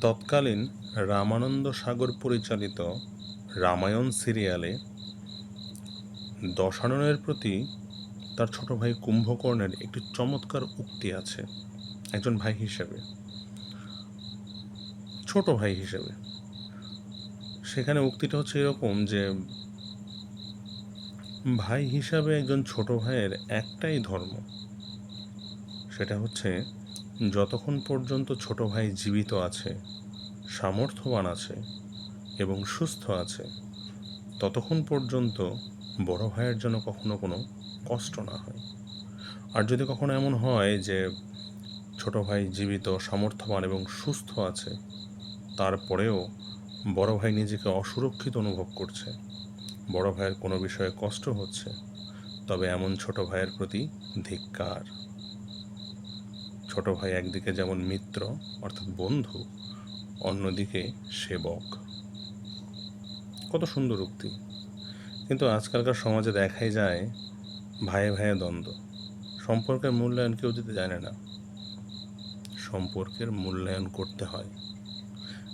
তৎকালীন রামানন্দ সাগর পরিচালিত রামায়ণ সিরিয়ালে দশাননের প্রতি তার ছোট ভাই কুম্ভকর্ণের একটি চমৎকার উক্তি আছে, একজন ভাই হিসেবে। ছোট ভাই হিসেবে। সেখানে উক্তিটা হচ্ছে এরকম যে, ভাই হিসাবে একজন ছোট ভাইয়ের একটাই ধর্ম, সেটা হচ্ছে যতক্ষণ পর্যন্ত ছোট ভাই জীবিত আছে, সামর্থ্যবান আছে এবং সুস্থ আছে, ততক্ষণ পর্যন্ত বড় ভাইয়ের জন্য কখনো কোনো কষ্ট না হয়। আর যদি কখনো এমন হয় যে ছোট ভাই জীবিত, সামর্থ্যবান এবং সুস্থ আছে, তারপরেও বড় ভাই নিজেকে অসুরক্ষিত অনুভব করছে। বড় ভাইয়ের কোনো বিষয়ে কষ্ট হচ্ছে, তবে এমন ছোট ভাইয়ের প্রতি ধিক্কার। ছোট ভাই একদিকে যেমন মিত্র, অর্থাৎ বন্ধু, অন্যদিকে সেবক। কত সুন্দর উক্তি। কিন্তু আজকালকার সমাজে দেখাই যায় ভাইয়ে ভাইয়ে দ্বন্দ্ব। সম্পর্কের মূল্যায়ন কেউ দিতে জানে না। সম্পর্কের মূল্যায়ন করতে হয়।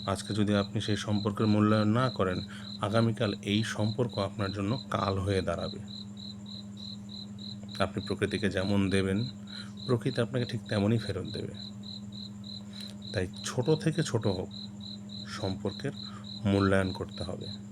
আজকে যদি আপনি সেই সম্পর্কের মূল্যায়ন না করেন, আগামীকাল এই সম্পর্ক আপনার জন্য কাল হয়ে দাঁড়াবে। আপনি প্রকৃতিকে যেমন দেবেন প্রকৃতি আপনাকে ঠিক তেমনই ফেরত দেবে। তাই ছোট থেকে ছোট হোক, সম্পর্কের মূল্যায়ন করতে হবে।